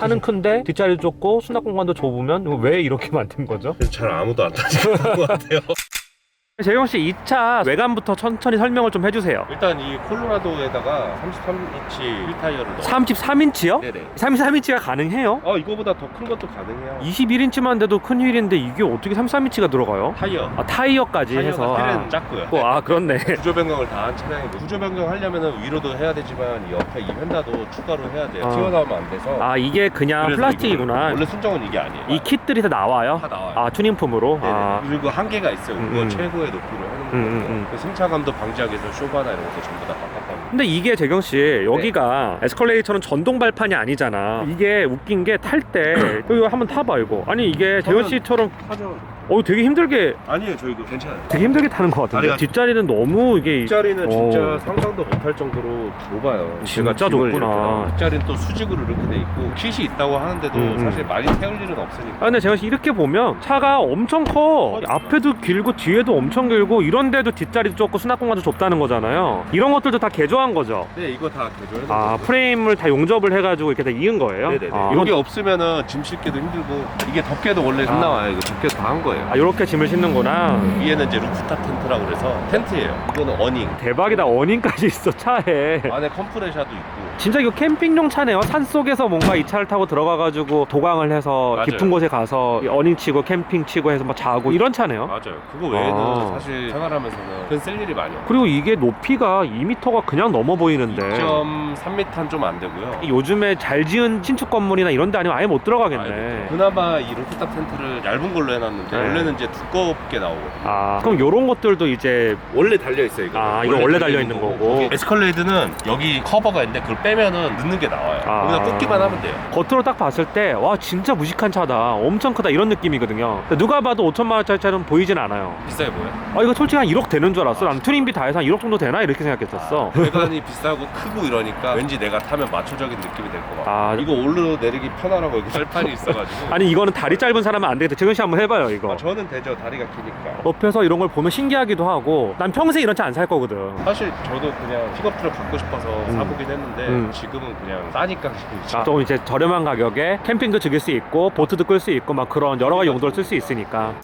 차는 큰데 뒷자리도 좁고 수납 공간도 좁으면 왜 이렇게 만든 거죠? 그래서 잘 아무도 안 타시는 것 같아요. 재경 씨이차 외관부터 천천히 설명을 좀 해주세요. 일단 이 콜로라도에다가 33인치 휠 타이어를 넣어. 33인치요? 네네. 33인치가 가능해요? 어 이거보다 더 큰 것도 가능해요. 21인치만 돼도 큰 휠인데 이게 어떻게 33인치가 들어가요? 타이어. 아 타이어까지 해서 타이어가 아, 작고요. 어, 아 그렇네. 구조 변경을 다 한 차량이고 구조 변경 하려면 위로도 해야 되지만 이 옆에 이 휀다도 추가로 해야 돼요. 아. 튀어나오면 안 돼서. 아 이게 그냥 그래서 플라스틱이구나. 원래 순정은 이게 아니에요. 이 킷들이 다 나와요? 다 나와요. 아 튜닝품으로? 네네. 아, 그리고 한계가 있어요. 음, 그거 음. 최고의 높이로 하는 음, 거예요. 음, 음. 그 승차감도 방지하기 위해서 쇼바나 이런 것도 전부 다 바꿨답니다. 근데 이게 재경 씨 여기가 네. 에스컬레이터는 전동 발판이 아니잖아. 이게 웃긴 게 탈때 여기 한번 타봐 이거. 아니 이게 재경 저는- 씨처럼 하죠. 어 되게 힘들게 아니에요, 저 이거 괜찮아요. 되게 힘들게 타는 것 같은데 다리가- 뒷자리는 너무 이게 뒷자리는 진짜 어. 상상도 못할 정도로 좁아요. 진짜 제가 짐을 좁구나. 이렇게. 뒷자리는 또 수직으로 이렇게 돼 있고 kit이 있다고 하는데도 음, 음. 사실 많이 태울 일은 없으니까. 아 근데 제가 이렇게 보면 차가 엄청 커 앞에도 길고 뒤에도 엄청 길고 이런데도 뒷자리도 좁고 수납 공간도 좁다는 거잖아요 이런 것들도 다 개조한 거죠 네, 이거 다 개조해 놓은 아 거고요. 프레임을 다 용접을 해가지고 이렇게 다 이은 거예요? 네네네. 아, 여기 없으면은 짐 싣기도 힘들고 이게 덮개도 원래 안 아. 나와요. 이거 덮개도 다 한 거예요. 아 이렇게 짐을 싣는구나 위에는 이제 루프탑 텐트라고 그래서 텐트예요. 이거는 어닝. 대박이다 어닝까지 있어 차에 안에 컴프레셔도 있고. 진짜 이거 캠핑용 차네요 산 속에서 뭔가 이 차를 타고 들어가가지고 도강을 해서 맞아요. 깊은 곳에 가서 이 어닝 치고 캠핑 치고 해서 막 자고 이런 차네요 맞아요. 그거 외에는 아. 사실 생활하면서는 큰 쓸 일이 많이 없어요. 그리고 이게 높이가 2m가 그냥 넘어 보이는데 2.3m는 좀 안 되고요. 요즘에 잘 지은 신축 건물이나 이런 데 아니면 아예 못 들어가겠네. 아예 그나마 이 루프탑 텐트를 얇은 걸로 해놨는데 네. 원래는 이제 두껍게 나오거든요. 아, 그럼 요런 것들도 이제 원래 달려 있어요 이거. 아, 이거 원래 달려 있는 거고. 에스컬레이드는 여기 커버가 있는데 그걸 빼면은 넣는 게 나와요. 아. 그냥 꽂기만 하면 돼요. 겉으로 딱 봤을 때, 와, 진짜 무식한 차다. 엄청 크다. 이런 느낌이거든요. 근데 누가 봐도 5천만 원짜리 차는 보이진 않아요. 비싸게 보여. 아, 이거 솔직히 한 1억 되는 줄 알았어. 난 튜닝비 다 해서 한 1억 정도 되나? 이렇게 생각했었어. 외관이 비싸고 크고 이러니까 왠지 내가 타면 마초적인 느낌이 될 것 같아. 아, 이거 올르 내리기 편하라고 여기 철판이 있어가지고. 아니, 이거는 다리 짧은 사람은 안 되겠다. 재근 씨 한번 해봐요, 이거. 아, 저는 되죠 다리가 기니까. 옆에서 이런 걸 보면 신기하기도 하고, 난 평생 이런 차 안 살 거거든. 사실 저도 그냥 픽업 트럭 갖고 싶어서 음. 사보긴 했는데 음. 지금은 그냥 싸니까 아, 조금 이제 저렴한 가격에 캠핑도 즐길 수 있고 보트도 끌 수 있고 막 그런 여러 가지 용도를 쓸수 있으니까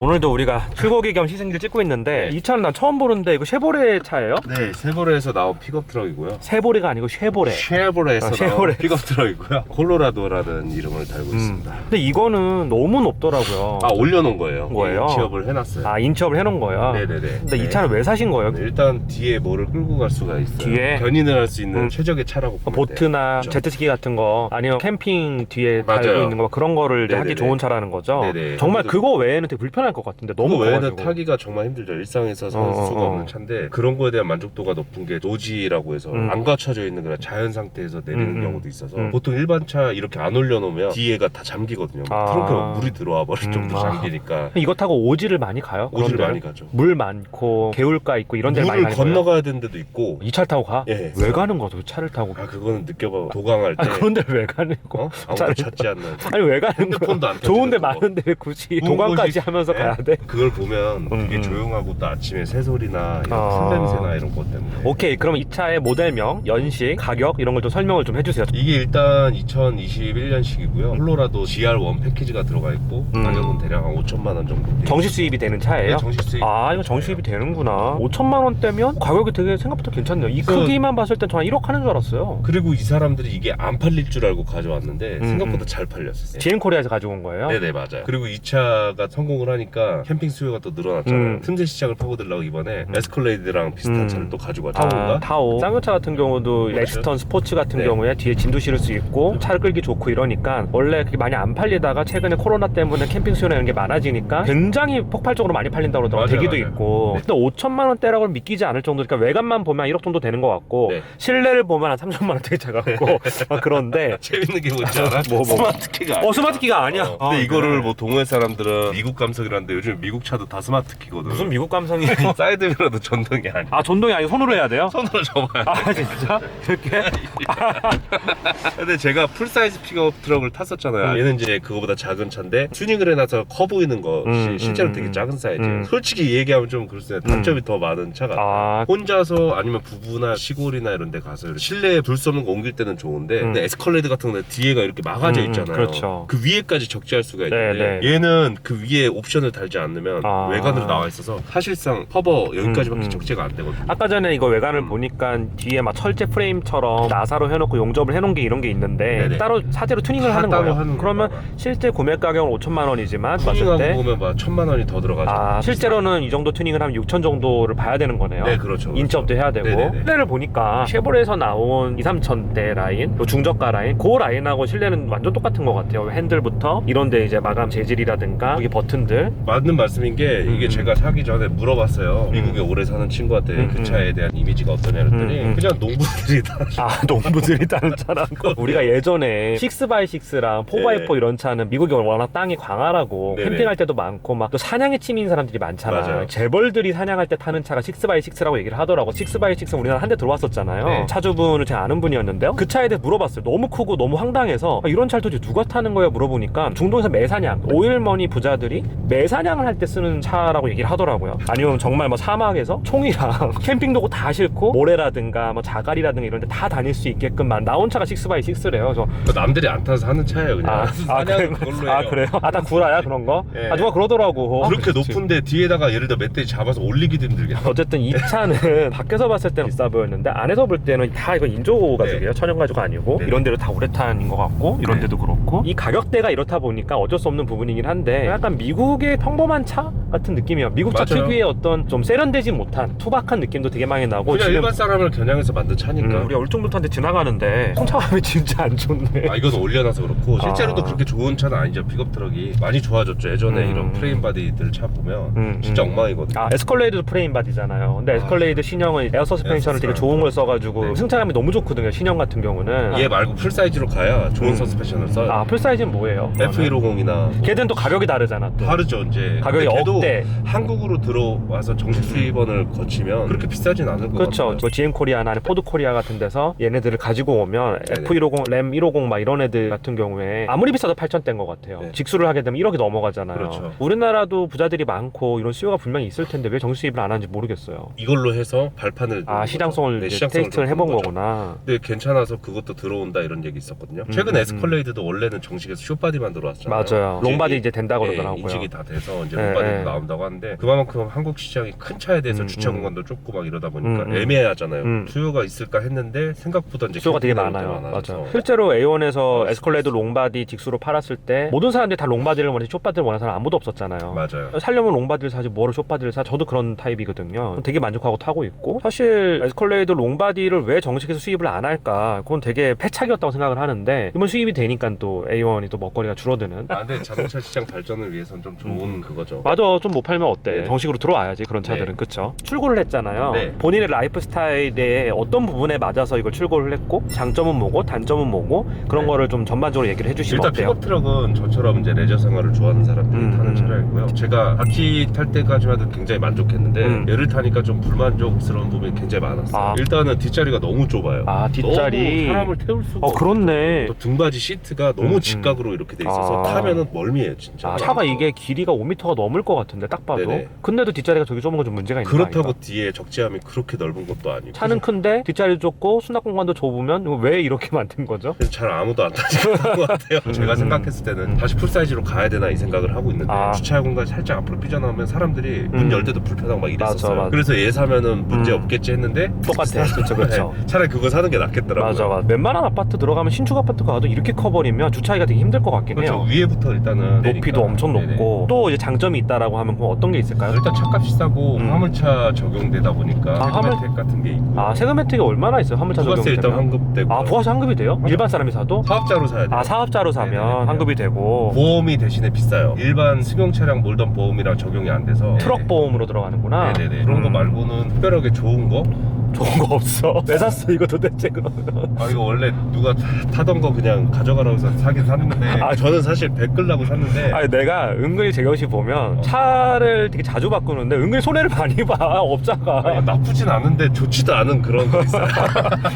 오늘도 우리가 출고기 겸 시승기를 찍고 있는데 네. 이 차는 난 처음 보는데 이거 쉐보레 차예요? 네 세보레에서 나온 픽업 트럭이고요. 세보레가 아니고 쉐보레 쉐보레에서 아, 나온 쉐보레. 픽업 트럭이고요. 콜로라도라는 이름을 달고 음. 있습니다. 근데 이거는 너무 높더라고요 아 올려놓은 거예요. 거예요? 취업을 해놨어요. 아 인치업을 해놓은 거야 네네네. 근데 이 네. 차는 왜 사신 거예요? 일단 뒤에 뭐를 끌고 갈 수가 있어요. 뒤에? 견인을 할 수 있는 음. 최적의 차라고 보면 돼요. 보트나 그렇죠. 제트스키 같은 거 아니면 캠핑 뒤에 달고 맞아요. 있는 거 그런 거를 이제 하기 네네네. 좋은 차라는 거죠 네네. 정말 그거 외에는 되게 불편 할 것 같은데 너무 그거 외에는 커가지고. 타기가 정말 힘들죠. 일상에서 살 어, 수가 어, 어. 없는 차인데 그런 거에 대한 만족도가 높은 게 노지라고 해서 음. 안 갖춰져 있는 그런 자연 상태에서 내리는 음, 음. 경우도 있어서 음. 보통 일반 차 이렇게 안 올려놓으면 뒤에가 다 잠기거든요. 아. 트렁크에 막 물이 들어와 버릴 음, 정도 아. 잠기니까 이거 타고 오지를 많이 가요? 오지를 그런 많이? 가죠. 물 많고 개울가 있고 이런 데를 많이 물을 가는 거예요? 건너가야 되는 데도 있고 이 차를 타고 가? 예. 왜 가는 거야? 그 차를 타고? 아 그거는 느껴봐 도강할 때 아, 그런 데를 왜 가는 거? 어? 아무도 차를 찾지 않는 아니 왜 가는 거야? 핸드폰도 안 좋은데 거. 많은데 왜 굳이 좋은 도관까지 곳이- 하면서 네. 가야 돼? 그걸 보면 음, 되게 음. 조용하고 또 아침에 새소리나 이런 아. 풀냄새나 이런 것 때문에 오케이 그럼 이 차의 모델명, 연식, 가격 이런 걸 좀 설명을 좀 해주세요 이게 일단 2021년식이고요. 콜로라도 GR1 패키지가 들어가 있고 음. 가격은 대략 한 5천만 원 정도. 돼요. 정식 수입이 되는 차예요? 네, 정식 수입. 아 이거 정식 수입이 되는구나 5천만 원대면 가격이 되게 생각보다 괜찮네요 이 그래서- 크기만 봤을 땐 저는 1억 하는 줄 알았어요 그리고 이 사람들이 이게 안 팔릴 줄 알고 가져왔는데 음, 생각보다 음. 잘 팔렸어요. GM 코리아에서 가지고 온 거예요? 네네 맞아요. 그리고 이 차가 성공을 하니까 캠핑 수요가 또 늘어났잖아요. 음. 틈새 시장을 파고들려고 이번에 음. 에스컬레이드랑 비슷한 음. 차를 또 가지고 아, 왔다고인가? 타오 쌍용차 같은 경우도 렉스턴 스포츠 같은 네. 경우에 뒤에 진도 실을 수 있고 차를 끌기 좋고 이러니까 원래 그게 많이 안 팔리다가 최근에 코로나 때문에 캠핑 수요나 이런 게 많아지니까 굉장히 폭발적으로 많이 팔린다고 그러더라고요 맞아요, 대기도 맞아요. 있고 네. 근데 5천만 원대라고는 믿기지 않을 정도니까 외관만 보면 한 1억 정도 되는 것 같고 네. 실내를 보면 한 3천만 원대의 차 같고 막 그런데 재밌는 게 뭔지 알아? 뭐, 뭐. 스마트키가 아니야. 어 스마트키가 아니야 어, 아, 근데 이거를 그래. 뭐 동호회 사람들은 미국 감성이라 한데 요즘 미국 차도 다 스마트 키거든. 무슨 미국 감성이 사이드미러도 전동이 아니야. 아 전동이 아니고 손으로 해야 돼요? 손으로 접어야 돼. 아 진짜? 이렇게? 근데 제가 풀사이즈 픽업 트럭을 탔었잖아요. 얘는 이제 그거보다 작은 차인데 튜닝을 해놔서 커 보이는 거 음, 시- 음, 실제로 음, 되게 음. 작은 사이즈예요. 음. 솔직히 얘기하면 좀 그렇습니다. 단점이 더 많은 차가. 아 혼자서 아니면 부부나 시골이나 이런 데 가서 실내에 둘 수 없는 거 옮길 때는 좋은데 음. 근데 에스컬레이드 같은 데 뒤에가 이렇게 막아져 음, 음, 있잖아요. 그렇죠. 그 위에까지 적재할 수가 있는데 네, 얘는 그 위에 옵션을 달지 않으면 아. 외관으로 나와 있어서 사실상 커버 여기까지밖에 음, 음. 적재가 안 되거든요. 아까 전에 이거 외관을 음. 보니까 뒤에 막 철제 프레임처럼 나사로 해놓고 용접을 해놓은 게 이런 게 있는데 네네. 따로 사제로 튜닝을 다 하는 따로 거예요. 하는 그러면 거구나. 실제 구매 가격은 5천만 원이지만 봤을 튜닝하고 때 보면 막 천만 원이 더 들어가죠. 아, 실제로는 이 정도 튜닝을 하면 6천 정도를 봐야 되는 거네요. 네, 그렇죠. 그렇죠. 인접도 해야 되고 네네네. 실내를 보니까 쉐보레에서 나온 2, 3천대 라인 또 중저가 라인 그 라인하고 실내는 완전 똑같은 것 같아요 핸들부터 이런데 이제 마감 재질이라든가 여기 버튼들 맞는 말씀인 게 이게 음. 제가 사기 전에 물어봤어요. 미국에 오래 사는 친구한테 음, 그 음. 차에 대한 이미지가 어떠냐 그랬더니 음, 음. 그냥 농부들이 다 아 농부들이 타는 차라고 우리가 예전에 6x6랑 4x4 네. 이런 차는 미국이 워낙 땅이 광활하고 네네. 캠핑할 때도 많고 막 또 사냥에 치민 사람들이 많잖아 맞아요. 재벌들이 사냥할 때 타는 차가 6x6라고 얘기를 하더라고 6x6은 우리나라 한 대 들어왔었잖아요 네. 차주분을 제가 아는 분이었는데요 그 차에 대해 물어봤어요 너무 크고 너무 황당해서 아, 이런 차를 도대체 누가 타는 거야 물어보니까 중동에서 매사냥 오일머니 부자들이 매 사냥을 할 때 쓰는 차라고 얘기를 하더라고요 아니면 정말 뭐 사막에서 총이랑 캠핑 도구 다 싣고 모래라든가 뭐 자갈이라든가 이런 데 다 다닐 수 있게끔 만 나온 차가 6x6래요 그래서 남들이 안 타서 하는 차예요 그냥. 아, 아, 그래, 그걸로 해요. 아 그래요? 아 다 구라야 그런 거? 예. 아 누가 그러더라고 그렇게. 높은데 뒤에다가 예를 들어 멧돼지 잡아서 올리기도 힘들겠다. 어쨌든 이 차는 밖에서 봤을 때는 비싸 보였는데 안에서 볼 때는 다 이거 인조 가죽이에요 천연 가죽 아니고 네. 이런 데로 다 우레탄인 것 같고 이런 네. 데도 그렇고 이 가격대가 이렇다 보니까 어쩔 수 없는 부분이긴 한데 약간 미국의 평범한 차 같은 느낌이에요 미국 차 맞아요. 특유의 어떤 좀 세련되지 못한 투박한 느낌도 되게 많이 나고 그냥 일반 사람을 겨냥해서 만든 차니까. 음, 우리 얼중부터한테 지나가는데 통차감이 진짜 안 좋네 아 이건 올려놔서 그렇고 실제로도 아. 그렇게 좋은 차는 아니죠 픽업 트럭이 많이 좋아졌죠 예전에 음. 이런 프레임 바디들 차 보면 음, 진짜 음. 엉망이거든요 아 에스컬레이드도 프레임 바디잖아요. 근데 아. 에스컬레이드 신형은 에어 서스펜션을 되게 좋은 걸 써가지고 네. 승차감이 너무 좋거든요. 신형 같은 경우는. 얘 말고 풀 사이즈로 가야 좋은 음. 서스펜션을 써요 아 풀 사이즈는 뭐예요? F150이나 걔는 또 가격이 다르잖아. 또. 다르죠 이제 가격이 근데 걔도 억대. 한국으로 들어와서 정식 수입원을 거치면 그렇게 비싸진 않을 것 그렇죠. 같아요 뭐 GM 코리아나 아니면 포드 코리아 같은 데서 얘네들을 가지고 오면 네네. F150, 램 150 막 이런 애들 같은 경우에 아무리 비싸도 8천대인 것 같아요. 네. 직수를 하게 되면 1억이 넘어가잖아요. 그렇죠. 우리나라도 부자들이 많고 이런 수요가 분명히 있을 텐데 왜 정식 수입을 안 하는지 모르겠어요. 이걸로 해서 발판을 아 시장성을. 네, 이제 시장성을 테스트를 좀 해본 거죠. 거구나. 근데 괜찮아서 그것도 들어온다 이런 얘기 있었거든요. 음, 최근 음, 에스컬레이드도 원래는 정식에서 쇼바디만 들어왔잖아요. 맞아요. 롱바디 이제 된다 예, 그러더라고요. 인식이 다 돼서 이제 네, 롱바디도 네. 나온다고 하는데 그만큼 한국 시장이 큰 차에 대해서 음, 주차 음. 공간도 좁고 막 이러다 보니까 음, 음. 애매하잖아요. 음. 수요가 있을까 했는데 생각보다 이제 수요가 되게 캠핑 많아요. 많아서. 실제로 A1에서 아, 에스컬레이드 롱바디 직수로 팔았을 때 모든 사람들이 다 롱바디를 원해 숏바디를 원하는 사람 아무도 없었잖아요. 맞아요. 살려면 롱바디를 사지 뭐로 숏바디를 사 저도 그런 타입이거든요 되게 만족하고 타고 있고 사실 에스컬레이드 롱바디를 왜 정식해서 수입을 안 할까 그건 되게 패착이었다고 생각을 하는데 이번 수입이 되니까 또 A1이 또 먹거리가 줄어드는 아, 근데 자동차 시장 발전을 위해서는 좀 좋은 그거죠. 맞아 좀 못 팔면 어때 네. 정식으로 들어와야지 그런 차들은 네. 그쵸 출고를 했잖아요 네. 본인의 라이프 스타일에 어떤 부분에 맞아서 이걸 출고를 했고 장점은 뭐고 단점은 뭐고 그런 네. 거를 좀 전반적으로 얘기를 해주시면 일단 어때요? 픽업 트럭은 저처럼 이제 레저 생활을 좋아하는 사람들이 음, 타는 음. 차량이고요. 제가 바퀴 탈 때까지만 해도 굉장히 만족했는데 음. 얘를 타니까 좀 불만족스러운 부분이 굉장히 많았어요. 아. 일단은 뒷자리가 너무 좁아요. 아 뒷자리 사람을 태울 수가 어 그렇네 또 등받이 시트가 너무 음, 직각으로 이렇게 돼 있어서 아. 타면은 멀미해요 진짜. 아, 차가 이게 길이가 5m가 넘을 것 같은데 딱 봐도 네네. 근데도 뒷자리가 저기 좁은 건 좀 문제가 있는 거 그렇다고 아닌가? 뒤에 적재함이 그렇게 넓은 것도 아니고 차는 큰데 뒷자리 좁고 수납 공간도 좁으면 이거 왜 이렇게 만든 거죠? 그래서 잘 아무도 안 타지는 것 같아요. 음, 제가 음. 생각했을 때는 다시 풀 사이즈로 가야 되나 이 생각을 하고 있는데 아. 주차 공간이 살짝 앞으로 삐져나오면 사람들이 문 음. 열 때도 불편하고 막 이랬었어요. 맞아, 맞아. 그래서 얘 사면은 문제 음. 없겠지 했는데 똑같아 그쵸 네, 차라리 그거 사는 게 낫겠더라고요. 맞아 맞아 웬만한 아파트 들어가면 신축 아파트 가도 이렇게 커버리면 주차하기가 되게 힘들 것 같긴 그렇죠. 해요 위에부터 일단은 높이도 내니까. 엄청 네네. 높고 또 이제 장점이 있다라고 하면 그럼 어떤 게 있을까요? 일단 차값이 싸고 음. 화물차 적용되다 보니까 아, 화물- 세금혜택 같은 게 있고 아 세금 혜택이 얼마나 있어요? 화물차 부가세 일단 적용되면? 환급되고 아 부가세 환급이 돼요? 일반 사람이 사도? 사업자로 사야 돼요. 아 사업자로 사면 네네네. 환급이 되고 보험이 대신에 비싸요. 일반 승용 차량 몰던 보험이랑 적용이 안 돼서 트럭 보험으로 들어가는구나 네네네. 그런 거 음. 말고는 특별하게 좋은 거 좋은 거 없어. 왜 샀어 이거 도대체 그러면? 아 이거 원래 누가 타- 타던 거 그냥 가져가라고 해서 사긴 샀는데 아, 저는 사실 배 끌라고 샀는데 아니 내가 은근히 재경 씨 보면 차를 되게 자주 바꾸는데 은근히 손해를 많이 봐 업자가. 나쁘진 않은데 좋지도 않은 그런 거 있어요.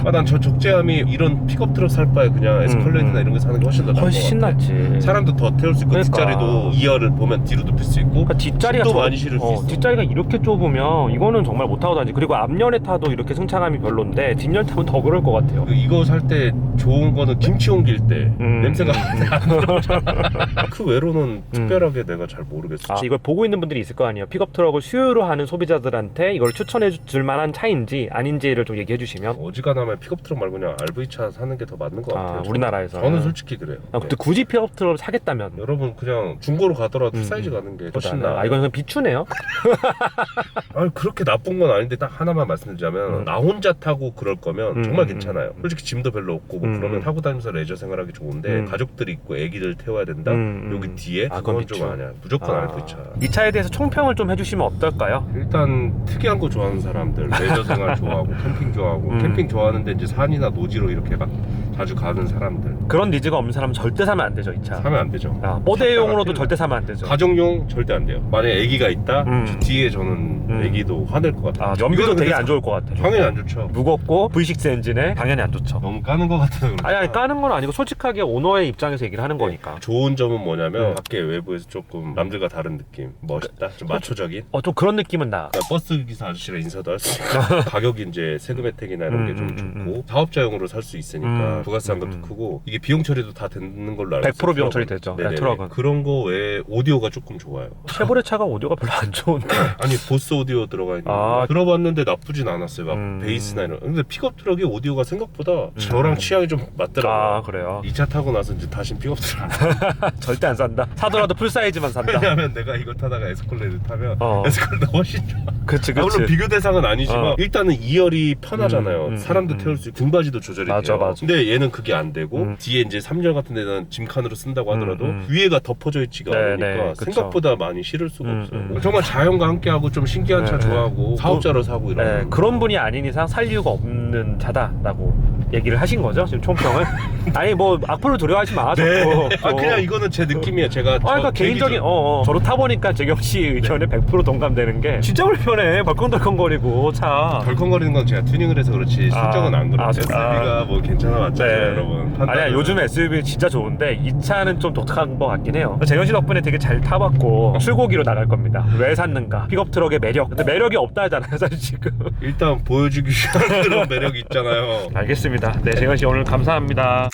아, 난 저 적재함이 이런 픽업 트럭 살 바에 그냥 에스컬레이터나 음. 이런 거 사는 게 훨씬 더 나은 것 훨씬 같아. 낫지. 사람도 더 태울 수 있고 그러니까. 뒷자리도 2열을 보면 뒤로 눕힐 수 있고 그러니까 뒷자리가 저- 많이 실을 수 어, 있어. 뒷자리가 이렇게 좁으면 이거는 정말 못 타고 다니지. 그리고 앞연에 타도 이렇게 승차감이 별론데 뒷연 타면 더 그럴 것 같아요. 그 이거 살 때 좋은 거는 김치 옮길 때 음. 냄새가 안 들어오잖아. 그 외로는 특별하게 내가 잘 모르겠어. 아, 이걸 보고 있는 분들이 있을 거 아니에요. 픽업 트럭을 수요로 하는 소비자들한테 이걸 추천해 줄 만한 차인지 아닌지를 좀 얘기해 주시면. 어지간하면 픽업 트럭 말고 그냥 RV 차 사는 게 더 맞는 것 같아요. 아, 저는. 우리나라에서. 저는 솔직히 그래요. 아, 근데 네. 굳이 픽업 트럭을 사겠다면. 여러분 그냥 중고로 가더라도 음, 사이즈 음. 가는 게 훨씬 보다는. 나. 아, 이건 그냥 비추네요. 아니 그렇게 나쁜 건 아닌데 딱 하나만 말씀드리자면 음. 나 혼자 타고 그럴 거면 음, 정말 음, 괜찮아요. 솔직히 짐도 별로 없고 뭐 음, 그러면 음. 타고 다니면서 레저 생활하기 좋은데 음. 가족들이 있고 애기들 태워야 된다. 음, 음. 여기 뒤에 아, 그건 그건 좀. 아니야. 무조건 아, RV 차. 이 차에 대해서 총평을 좀 해주시면 어떨까요? 일단 특이한 거 좋아하는 사람들, 레저 생활 좋아하고 캠핑 좋아하고 음. 캠핑 좋아하는데 이제 산이나 노지로 이렇게 막 자주 가는 사람들 그런 니즈가 없는 사람은 절대 사면 안 되죠, 이 차. 사면 안 되죠. 아, 뽀대용으로도 차 절대 사면 안 되죠. 가정용 절대 안 돼요. 만약에 아기가 있다, 음. 저 뒤에 저는 음. 아기도 화낼 것 같아요. 아, 연비도 이거는 되게 근데 안 좋을 것 같아요. 당연히 안 좋죠. 무겁고 V6 엔진에 당연히 안 좋죠. 너무 까는 것 같아서 그렇죠. 아니, 아니 까는 건 아니고 솔직하게 오너의 입장에서 얘기를 하는 거니까. 좋은 점은 뭐냐면 음. 밖에 외부에서 조금 남들과 다른 느낌, 멋있다, 좀 마초적인. 어, 좀 그런 느낌은 나. 그러니까 버스 기사 아저씨랑 인사도 할 수 있고 가격이 이제 세금 혜택이나 이런 게 좀 음, 음, 좋고 사업자용으로 살 수 있으니까 음, 부가세 한것도 음, 음. 크고 이게 비용 처리도 다 되는 걸로 알고 100% 비용 처리되죠. 네, 트럭은. 그런 거 외에 오디오가 조금 좋아요 쉐보레 차가 오디오가 별로 안 좋은데. 아니 보스 오디오 들어가 있는 아. 거 들어봤는데 나쁘진 않았어요 막 음. 베이스나 이런 근데 픽업 트럭이 오디오가 생각보다 음. 저랑 취향이 좀 맞더라고요 아, 그래요. 이 차 타고 나서 이제 다시 픽업 트럭 절대 안 산다. 사더라도 풀 사이즈만 산다. 왜냐면 내가 이거 타다가 에스컬레이터 타면 어. 에스컬레이터 훨씬 좋아 그치, 아, 물론 그치. 비교 대상은 아니지만 어. 일단은 2열이 편하잖아요. 음, 음, 사람도 음, 태울 수 있고 등받이도 조절이 맞아, 돼요. 맞아. 근데 얘는 그게 안 되고 음. 뒤에 이제 3열 같은 데는 짐칸으로 쓴다고 하더라도 음, 음. 위에가 덮어져 있지가 네, 않으니까 네. 생각보다 많이 실을 수가 음, 없어요. 음. 정말 자연과 함께하고 좀 신기한 차 네, 네. 좋아하고 사업자로 사고 네, 이런 그런 분이 아닌 이상 살 이유가 없는 차다라고 얘기를 하신 거죠 지금 총평을 아니 뭐 악플을 두려워하지 마 자꾸 네. 아 또. 그냥 이거는 제 느낌이에요. 제가 아, 그러니까 저- 제 개인적인. 어, 어. 저로 타보니까 재경 씨 의견에 100% 동감되는 게 진짜 불편해 벌컹덜컹거리고 차 덜컹거리는 건 제가 튜닝을 해서 그렇지 아, 실적은 안 그래요. 아, SUV가 뭐 괜찮아 맞잖아요, 네. 여러분. 아니야 판단은. 요즘 SUV 진짜 좋은데 이 차는 좀 독특한 것 같긴 해요 재경 씨 덕분에 되게 잘 타봤고 출고기로 나갈 겁니다 왜 샀는가 픽업 트럭의 매력 근데 매력이 없다 하잖아요 사실 지금 일단 보여주기 위한 그런 매력이 있잖아요. 알겠습니다 네 재경 씨 오늘 감사합니다